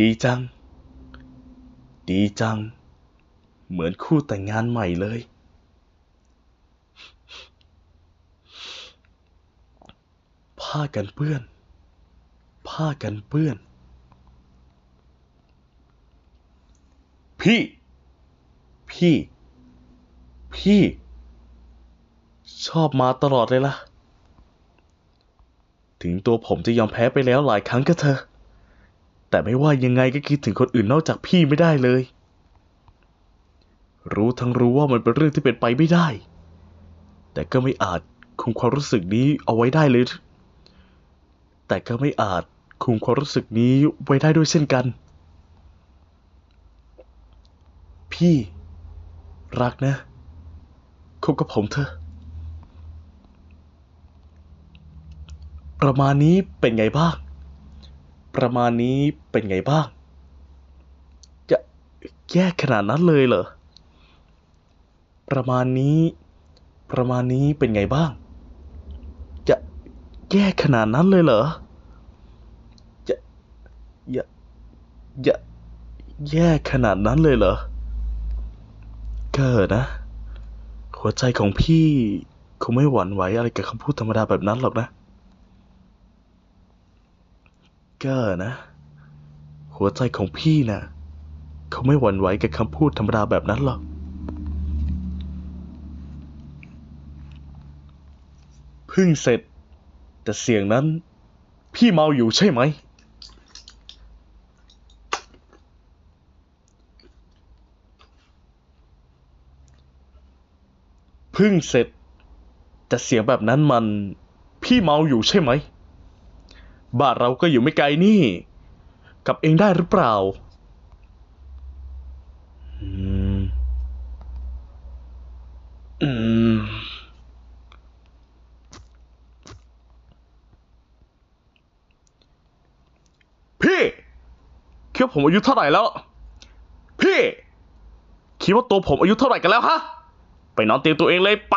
ดีจัง ดีจัง เหมือนคู่แต่งงานใหม่เลย ผ้ากันเปื้อน ผ้ากันเปื้อน พี่ พี่ พี่ ชอบมาตลอดเลยล่ะ ถึงตัวผมจะยอมแพ้ไปแล้วหลายครั้งก็เถอะ แต่ไม่ว่ายังไงก็คิดถึงคนอื่นนอกจากพี่ไม่ได้เลย รู้ทั้งรู้ว่ามันเป็นเรื่องที่เป็นไปไม่ได้ แต่ก็ไม่อาจคุมความรู้สึกนี้เอาไว้ได้เลย แต่ก็ไม่อาจคุมความรู้สึกนี้ไว้ได้ด้วยเช่นกัน พี่ รักนะคบกับผมเถอะ ประมาณนี้เป็นไงบ้าง ประมาณนี้เป็นไงบ้าง จะแย่ขนาดนั้นเลยเหรอ ประมาณนี้ ประมาณนี้เป็นไงบ้าง จะแย่ขนาดนั้นเลยเหรอ จะอย่าอย่าแย่ขนาดนั้นเลยเหรอเกิดนะ หัวใจของพี่คงไม่หวั่นไหวอะไรกับคำพูดธรรมดาแบบนั้นหรอกนะ ก็นะ หัวใจของพี่นะ่ะ เขาไม่หวั่นไหวกับคำพูดธรรมดาแบบนั้นหรอก พึ่งเสร็จ แต่เสียงนั้น พี่เมาอยู่ใช่ไหม พึ่งเสร็จ แต่เสียงแบบนั้นมัน พี่เมาอยู่ใช่ไหม บ้านเราก็อยู่ไม่ไกลนี่ กลับเองได้หรือเปล่า อืม อืม พี่คิดว่าผมอายุเท่าไหร่แล้ว พี่ คิดว่าตัวผมอายุเท่าไหร่กันแล้วฮะ ไปนอนเตียงตัวเองเลยไป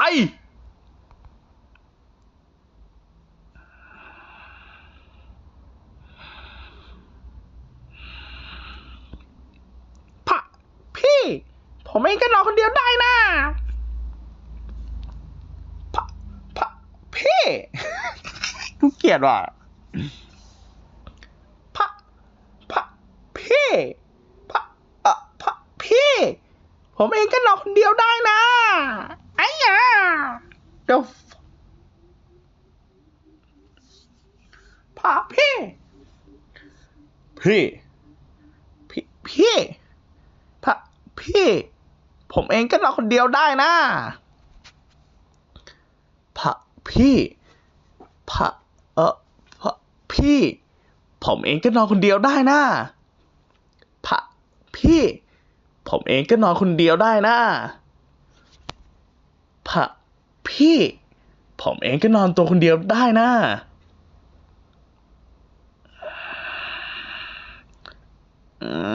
พะพี่ ผมเองก็นอนคนเดียวได้นะพะพะพี่กูเกลียดว่ะพะพะพี่พะเอ่อพะพี่ ผมเองก็นอนคนเดียวได้นะไอ้ยาเดี๋ยวพะพี่ พี่ พี่พี่พะพี่ ผมเองก็นอนคนเดียวได้นะพระพี่พระเออพระพี่ ผมเองก็นอนคนเดียวได้นะพระพี่ ผมเองก็นอนคนเดียวได้นะพระพี่ ผมเองก็นอนตัวคนเดียวได้นะอืม